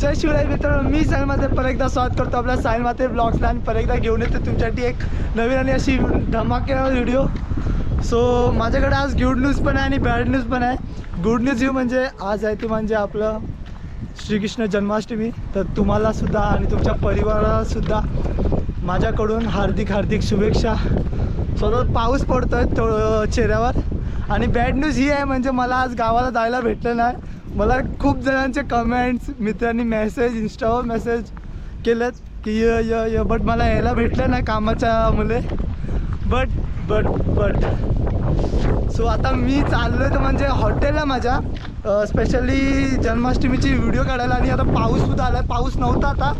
जय शिवराय मित्रांनो मी साईल माते एकदा स्वागत करतो आपल्या साईल माते ब्लॉग्सला आणि पर एकदा घेऊन येतो तुमच्यासाठी एक नवीन आणि अशी धमाकेदार व्हिडिओ सो माझ्याकडे आज गुड न्यूज पण आहे आणि बॅड न्यूज पण आहे. गुड न्यूज ही म्हणजे आज आहे ती म्हणजे आपलं श्रीकृष्ण जन्माष्टमी. तर तुम्हालासुद्धा आणि तुमच्या परिवारालासुद्धा माझ्याकडून हार्दिक हार्दिक शुभेच्छा. सतत पाऊस पडतोय तो चेहऱ्यावर. आणि बॅड न्यूज ही आहे म्हणजे मला आज गावाला जायला भेटलं नाही. मला खूप जणांचे कमेंट्स मित्रांनी मेसेज इंस्टावर मेसेज केलेत की य य य बट मला यायला भेटलं नाही कामाच्या मुले. बट बट बट सो आता मी चाललो आहे तर म्हणजे हॉटेलला माझ्या. स्पेशली जन्माष्टमीची व्हिडिओ काढायला आणि आता पाऊससुद्धा आला आहे पाऊस नव्हता आता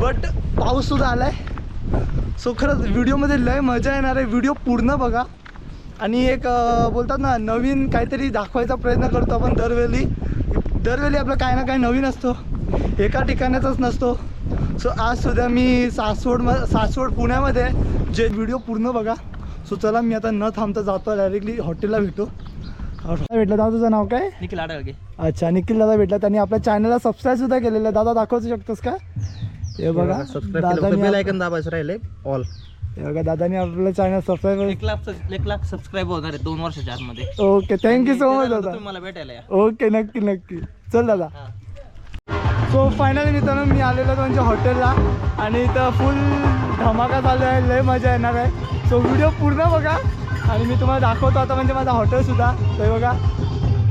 बट पाऊससुद्धा आला आहे सो खरंच व्हिडिओमध्ये लय मजा येणार आहे. व्हिडिओ पूर्ण बघा. आणि एक बोलतात ना नवीन काहीतरी दाखवायचा प्रयत्न करतो आपण दरवेळी. दरवेळी आपलं काही ना काही नवीन असतो. एका ठिकाणाचाच नसतो. सो आज सुद्धा मी सासवड म सासवड पुण्यामध्ये जे व्हिडिओ पूर्ण बघा. सो चला मी आता न थांबता जातो डायरेक्टली हॉटेलला भेटतो भेटलं. दादा तुझं नाव काय? निखिल आडळगे अच्छा निखिल दादा भेटला. त्यांनी आपल्या चॅनलला सबस्क्राईब सुद्धा केलेलं दादा दाखवू शकतोस का? हे बघा. सबस्क्राईब बेल आप- ऐकन दाबायचं राहिले ऑल हे बघा दादानी आपलं चॅनल सबस्क्राईब एक लाख एक लाख सबस्क्राईब होणार आहे दोन वर्षाच्या आतमध्ये. ओके थँक्यू सो मच दादा. मला भेटायला या. ओके नक्की नक्की. चल दादा. सो फायनली मित्रांनो मी आलेलो म्हणजे हॉटेलला आणि इथं फुल धमाका चालू आहे लय मजा येणार आहे. सो व्हिडिओ पूर्ण बघा. आणि मी तुम्हाला दाखवतो आता म्हणजे माझा हॉटेलसुद्धा ते बघा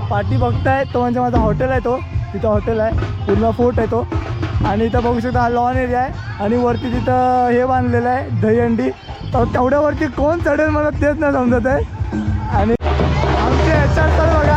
पार्टी बघताय तो म्हणजे माझा हॉटेल आहे तो. तिथं हॉटेल आहे. पूर्ण फोर्ट आहे तो. आणि इथं बघू शकता हा लॉन एरिया आहे. आणि वरती तिथं हे बांधलेलं आहे दहीहंडी. तर तेवढ्यावरती कोण चढेल मला तेच नाही समजत आहे. आणि आमचे ह्याच्यात तर बघा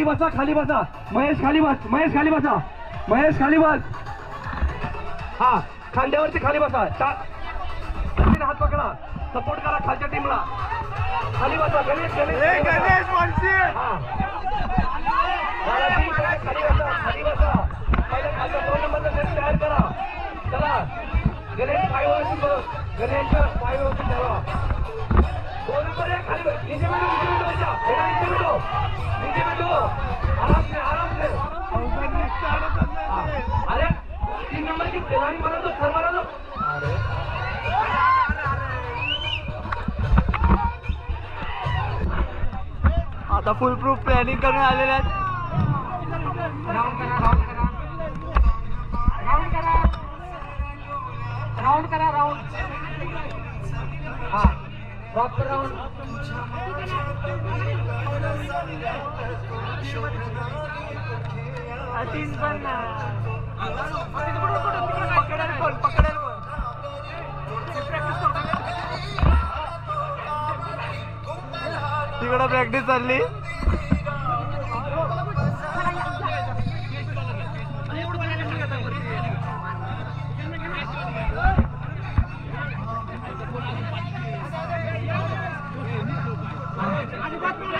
खाली बसा खाली बसा. महेश खाली बस महेश खाली बसा. महेश खाली बस. हा खांद्यावरती खाली बसा. हात पकडा. सपोर्ट करा खालच्या टीमला खाली बसा. गणेश गणेश गणेश. हा. खाली बसा खाली बसा. दोन नंबरचा सेट तयार करा. चला. गणेश व्यवस्थित बस. गणेश पाय व्यवस्थित ठेवा दोन नंबर आहे खाली बस. नीचे बैठो नीचे बैठो बच्चा बेटा नीचे बैठो नीचे बैठो आराम से आराम से अरे तीन नंबर की खिलाड़ी बना दो सर बना दो आता फुल प्रूफ प्लॅनिंग करून आलेले आहेत राउंड करा राउंड राउंड हा प्रॉपर राउंड तिकडं प्रॅक्टिस चालली.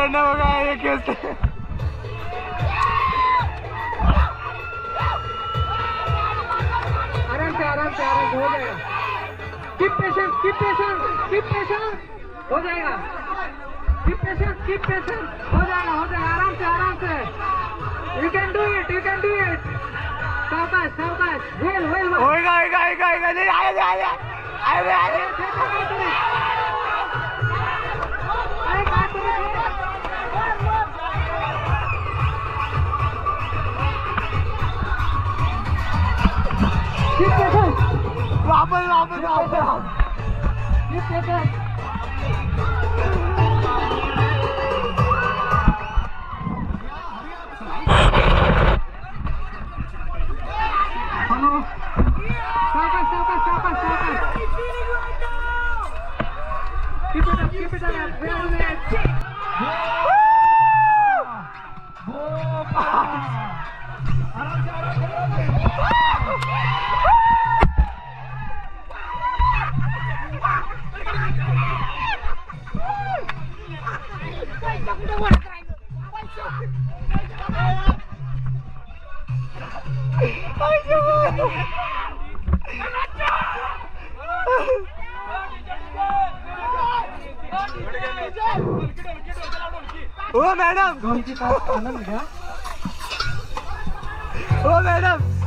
तिकडनं बघा एक असते आराम से आराम से आराम हो जाएगा। Keep patience keep patience keep patience हो जाएगा। कीप पेशेंस कीप पेशेंस हो जाएगा हो जाएगा। आराम से आराम से। You can do it you can do it सावकाश सावकाश। वेल वेल का का का का नाही Robin, Robin, Robin, Robin. You take it. Keep it up, keep it up, build it. Woo! Boom! Arranca, arranca, arranca! Anand madam. हो मॅडम.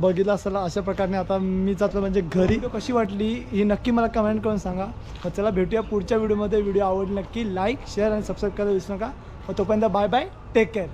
बघितलं असेल अशा प्रकारे आता मी जातो म्हणजे घरी. कशी वाटली? ही नक्की मला कमेंट करून सांगा. मग चला भेटूया पुढच्या व्हिडिओमध्ये व्हिडिओ आवडली नक्की लाईक शेअर आणि सबस्क्राईब करायला विसरू नका. मग तोपर्यंत बाय बाय टेक केअर